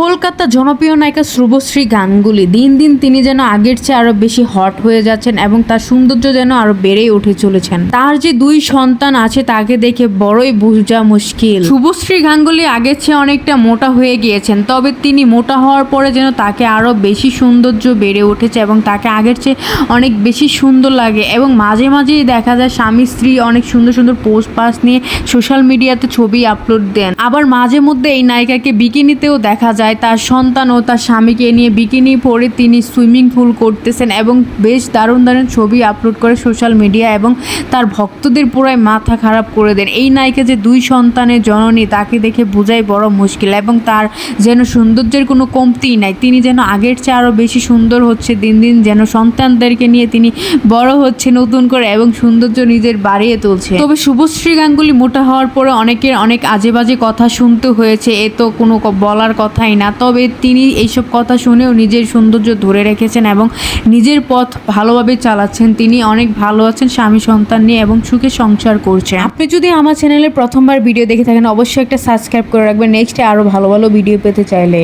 কলকাতা জনপ্রিয় নায়িকা শুভশ্রী গাঙ্গুলি। দিন দিন তিনি যেন আগের চেয়ে আরও বেশি হট হয়ে যাচ্ছেন এবং তার সৌন্দর্য যেন আরও বেড়েই উঠে চলেছেন। তার যে দুই সন্তান আছে তাকে দেখে বড়ই বোঝা মুশকিল। শুভশ্রী গাঙ্গুলি আগের চেয়ে অনেকটা মোটা হয়ে গিয়েছেন, তবে তিনি মোটা হওয়ার পরে যেন তাকে আরও বেশি সৌন্দর্য বেড়ে উঠেছে এবং তাকে আগের চেয়ে অনেক বেশি সুন্দর লাগে এবং মাঝে মাঝেই দেখা যায় স্বামী স্ত্রী অনেক সুন্দর সুন্দর পোস্ট পাস নিয়ে সোশ্যাল মিডিয়াতে ছবি আপলোড দেন। আবার মাঝে মধ্যে এই নায়িকাকে বিকিনিতেও দেখা যায়। তার সন্তান ও তার স্বামীকে নিয়ে বিকিনি পরে তিনি সুইমিং পুল করতেছেন এবং বেশ দারুণ দারুণ ছবি আপলোড করে সোশ্যাল মিডিয়া এবং তার ভক্তদের পুরাই মাথা খারাপ করে দেন। এই নায়িকা যে দুই সন্তানের জননী, তাকে দেখে বোঝাই বড় মুশকিল এবং তার যেন সৌন্দর্যের কোনো কমতিই নাই। তিনি যেন আগের চেয়ে আরও বেশি সুন্দর হচ্ছে, দিন দিন যেন সন্তানদেরকে নিয়ে তিনি বড় হচ্ছে নতুন করে এবং সৌন্দর্য নিজের বাড়িয়ে তুলছে। তবে শুভশ্রী গাঙ্গুলি মোটা হওয়ার পরে অনেকের অনেক আজে বাজে কথা শুনতে হয়েছে, এ তো কোনো বলার বলার কথাই না। তবে তিনি এইসব কথা শুনেও নিজের সৌন্দর্য ধরে রেখেছেন এবং নিজের পথ ভালোভাবে চালাচ্ছেন। তিনি অনেক ভালো আছেন স্বামী সন্তান নিয়ে এবং সুখে সংসার করছেন। আপনি যদি আমার চ্যানেলে প্রথমবার ভিডিও দেখে থাকেন, অবশ্যই একটা সাবস্ক্রাইব করে রাখবেন। নেক্সটে আরও ভালো ভালো ভিডিও পেতে চাইলে।